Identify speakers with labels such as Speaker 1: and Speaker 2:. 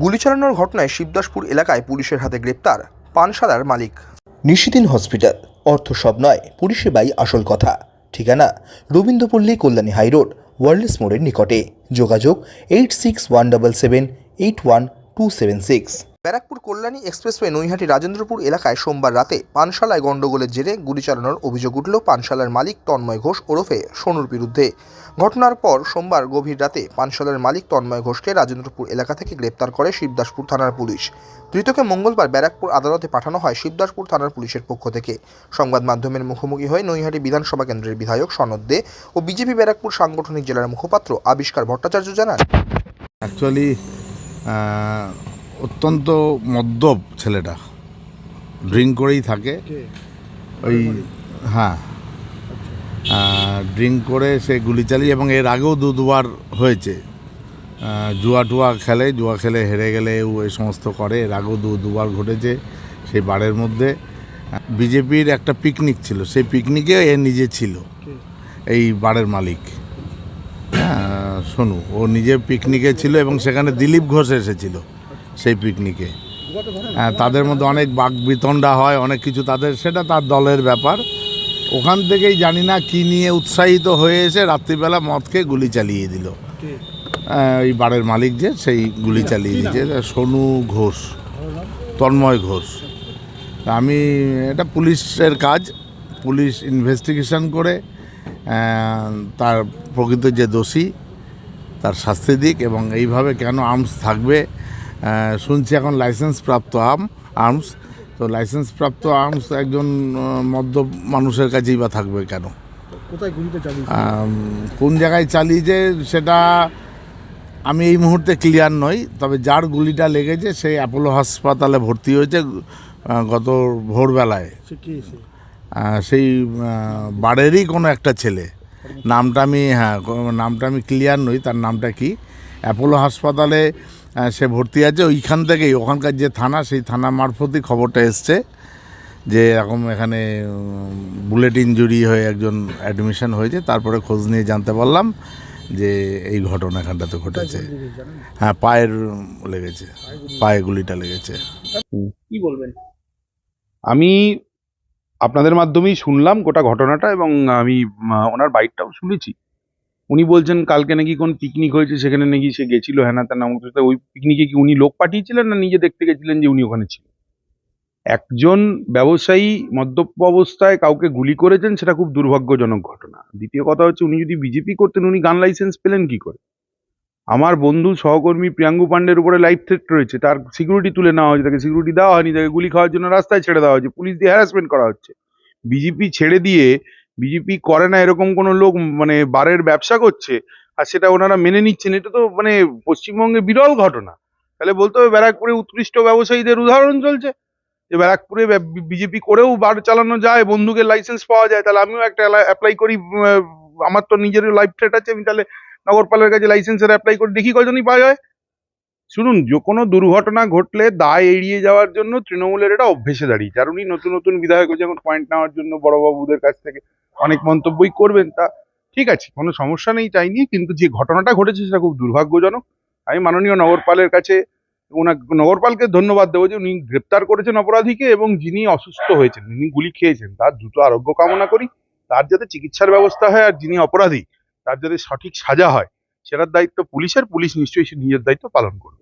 Speaker 1: গুলি চালানোর ঘটনায় শিবদাসপুর এলাকায় পুলিশের হাতে গ্রেপ্তার পানশালার মালিক। নিশিদিন হসপিটাল, অর্থ সব নয় পরিষেবাই আসল কথা। ঠিকানা, রবীন্দ্রপল্লী কল্যাণী হাইরোড ওয়ার্ল্ডস মোড়ের নিকটে। যোগাযোগ, eight six one double seven, eight one two seven six. Barrackpore Kalyani expressway Naihati Rajendrapur এলাকায় সোমবার রাতে পানশালায় গণ্ডগোলের জেরে গুলি চালানোর অভিযোগ উঠল পানশালার মালিক তন্ময় ঘোষ ওরফে সোনুর বিরুদ্ধে। ঘটনার পর সোমবার গভীর রাতে পানশালার মালিক তন্ময় ঘোষকে রাজেন্দ্রপুর এলাকা থেকে গ্রেপ্তার করে শিবদাসপুর থানার পুলিশ। ধৃতকে মঙ্গলবার ব্যারাকপুর আদালতে পাঠানো হয় শিবদাসপুর থানার পুলিশের পক্ষ থেকে। সংবাদ মাধ্যমের মুখোমুখি হয়ে নৈহাটি বিধানসভা কেন্দ্রের বিধায়ক সনদ দে ও বিজেপি ব্যারাকপুর সাংগঠনিক জেলার মুখপাত্র আবিষ্কার ভট্টাচার্য জানান।
Speaker 2: অত্যন্ত মদ্যপ ছেলেটা। ড্রিঙ্ক করেই থাকে। ওই হ্যাঁ। ড্রিঙ্ক করে সে গুলি চালিয়ে এবং এর আগেও দু দুবার হয়েছে। জুয়া টুয়া খেলে জুয়া খেলে হেরে গেলে ও এই সমস্ত করে। এর আগেও দু দুবার ঘটেছে সেই বারের মধ্যে। বিজেপির একটা পিকনিক ছিল। সেই পিকনিকে এ নিজে ছিল। এই বারের মালিক। হ্যাঁ শোনু ও নিজে পিকনিকে ছিল এবং সেখানে দিলীপ ঘোষ এসেছিল। সেই পিকনিকে। হ্যাঁ তাদের মধ্যে অনেক বাক বিতণ্ডা হয় অনেক কিছু তাদের সেটা তার দলের ব্যাপার। ওখান থেকেই জানি না কী নিয়ে উৎসাহিত হয়ে এসে রাত্রিবেলা মদকে গুলি চালিয়ে দিল। হ্যাঁ, ওই বাড়ির মালিক যে সেই গুলি চালিয়ে দিয়েছে। সোনু ঘোষ তন্ময় ঘোষ। আমি এটা পুলিশের কাজ পুলিশ ইনভেস্টিগেশন করে তার প্রকৃত যে দোষী তার শাস্তি দিক এবং এইভাবে কেন আর্মস থাকবে শুনছি এখন লাইসেন্স প্রাপ্ত আর্ম আর্মস তো লাইসেন্স প্রাপ্ত আর্মস একজন মদ্য মানুষের কাছেই বা থাকবে কেন? কোন জায়গায় চালিয়েছে সেটা আমি এই মুহূর্তে ক্লিয়ার নই তবে যার গুলিটা লেগেছে সেই অ্যাপোলো হাসপাতালে ভর্তি হয়েছে গত ভোরবেলায়।
Speaker 3: সে সে?
Speaker 2: সেই আহ, বাড়েরই কোনো একটা ছেলে। নামটা আমি হ্যাঁ নামটা আমি ক্লিয়ার নই তার নামটা কি? অ্যাপোলো হাসপাতালে সে ভর্তি আছে। ওইখান থেকেই ওখানকার যে থানা সেই থানা মারফতই খবরটা এসছে যে এরকম এখানে বুলেট ইঞ্জুরি হয়ে একজন অ্যাডমিশন হয়েছে। তারপরে খোঁজ নিয়ে জানতে পারলাম যে এই ঘটনা এখানটাতে ঘটেছে। হ্যাঁ পায়ের লেগেছে পায়ে গুলিটা লেগেছে।
Speaker 3: কি বলবেন?
Speaker 4: আমি আপনাদের মাধ্যমেই শুনলাম গোটা ঘটনাটা এবং আমি ওনার বাইকটাও শুনেছি। উনি বলছেন, কালকে নাকি কোন পিকনিক হয়েছে, সেখানে নাকি সে গেছিল হ্যানা অমুক তমুক। ওই পিকনিকে কি উনি লোক পাঠিয়েছিলেন না নিজে দেখতে গেছিলেন যে উনি ওখানে ছিল একজন ব্যবসায়ী মদ্যপ অবস্থায় কাউকে গুলি করেছেন, সেটা খুব দুর্ভাগ্যজনক ঘটনা। দ্বিতীয় কথা হচ্ছে, উনি যদি বিজেপি করতেন, উনি গান লাইসেন্স পেলেন কি করে? আমার বন্ধু সহকর্মী প্রিয়াঙ্গু পাণ্ডের উপরে লাইফ থ্রেট রয়েছে, তার সিকিউরিটি তুলে নেওয়া হয়েছে, তাকে সিকিউরিটি দেওয়া হয়নি, তাকে গুলি খাওয়ার জন্য রাস্তায় ছেড়ে দেওয়া হয়েছে, পুলিশ দিয়ে হ্যারাসমেন্ট করা হচ্ছে। বিজেপি ছেড়ে দিয়ে বিজেপি করে না, এরকম কোনো লোক মানে বারের ব্যবসা করছে, আর সেটা ওনারা মেনে নিচ্ছেন, এটা তো মানে পশ্চিমবঙ্গে বিরল ঘটনা। তাহলে বলতে হবে ব্যারাকপুরে উৎকৃষ্ট ব্যবসায়ীদের উদাহরণ চলছে। যে ব্যারাকপুরে বিজেপি করেও বার চালানো যায় বন্দুকের লাইসেন্স পাওয়া যায়, তাহলে আমিও একটা অ্যাপ্লাই করি আমার তো নিজেরও লাইফ থ্রেট আছে, আমি তাহলে নগরপালের কাছে লাইসেন্সের অ্যাপ্লাই করে, দেখি কজনই পাওয়া যায়। শুনুন, যে কোনো দুর্ঘটনা ঘটলে দায় এড়িয়ে যাওয়ার জন্য তৃণমূলের এটা অভ্যেসে দাঁড়িয়েছে আর উনি নতুন নতুন বিধায়ক যখন পয়েন্ট নেওয়ার জন্য বড়বাবুদের কাছ থেকে অনেক মন্তব্যই করবেন, তা ঠিক আছে, কোনো সমস্যা নেই চাইনি কিন্তু যে ঘটনাটা ঘটেছে সেটা খুব দুর্ভাগ্যজনক। আমি মাননীয় নগরপালের কাছে, ওনার, নগরপালকে ধন্যবাদ দেবো যে উনি গ্রেপ্তার করেছেন অপরাধীকে এবং যিনি অসুস্থ হয়েছেন, যিনি গুলি খেয়েছেন, তার দ্রুত আরোগ্য কামনা করি। তার যাতে চিকিৎসার ব্যবস্থা হয় আর যিনি অপরাধী, তার যাতে সঠিক সাজা হয়, সেটার দায়িত্ব পুলিশের, পুলিশ নিশ্চয়ই নিজের দায়িত্ব পালন করবে।